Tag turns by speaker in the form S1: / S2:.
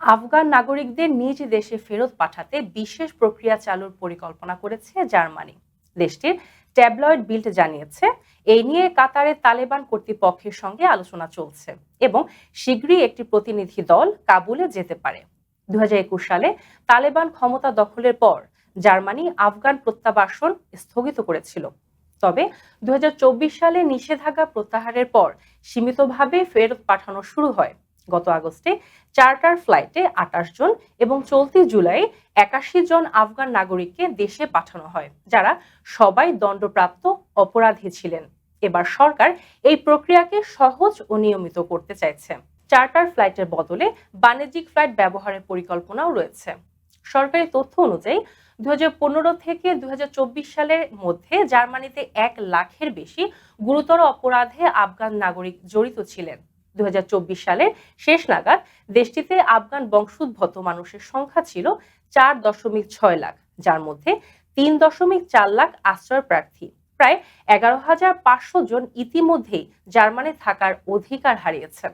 S1: আফগান নাগরিকদের নিজ দেশে ফেরত পাঠাতে বিশেষ প্রক্রিয়া চালুর পরিকল্পনা করেছে জার্মানি। দেশটির ট্যাবলয়েড বিল্ড জানিয়েছে এই নিয়ে কাতারে তালেবান কর্তৃপক্ষের সঙ্গে আলোচনা চলছে এবং শীঘ্রই একটি প্রতিনিধি দল কাবুলে যেতে পারে। দু হাজার একুশ সালে তালেবান ক্ষমতা দখলের পর জার্মানি আফগান প্রত্যাবাসন স্থগিত করেছিল। তবে দুই হাজার চব্বিশ সালে নিষেধাজ্ঞা প্রত্যাহারের পর সীমিতভাবে ফেরত পাঠানো শুরু হয়। গত আগস্টে চার্টার ফ্লাইটে আটাশ জন এবং চলতি জুলাই একাশি জন আফগান নাগরিককে দেশে পাঠানো হয়, যারা সবাই দণ্ডপ্রাপ্ত অপরাধী ছিলেন। এবার সরকার এই প্রক্রিয়াকে সহজ ও নিয়মিত করতে চাইছে। চার্টার ফ্লাইটের বদলে বাণিজ্যিক ফ্লাইট ব্যবহারের পরিকল্পনাও রয়েছে। সরকারি তথ্য অনুযায়ী দুই হাজার পনেরো থেকে দুই হাজার চব্বিশ সালের মধ্যে জার্মানিতে এক লাখের বেশি গুরুতর অপরাধে আফগান নাগরিক জড়িত ছিলেন। দু সালের শেষ নাগাদ দেশটিতে আফগান বংশোদ্ভূত মানুষের সংখ্যা ছিল চার দশমিক ছয় লাখ, যার মধ্যে তিন দশমিক চার লাখ আশ্রয় প্রার্থী। প্রায় এগারো হাজার পাঁচশো জন ইতিমধ্যেই জার্মানি থাকার অধিকার হারিয়েছেন।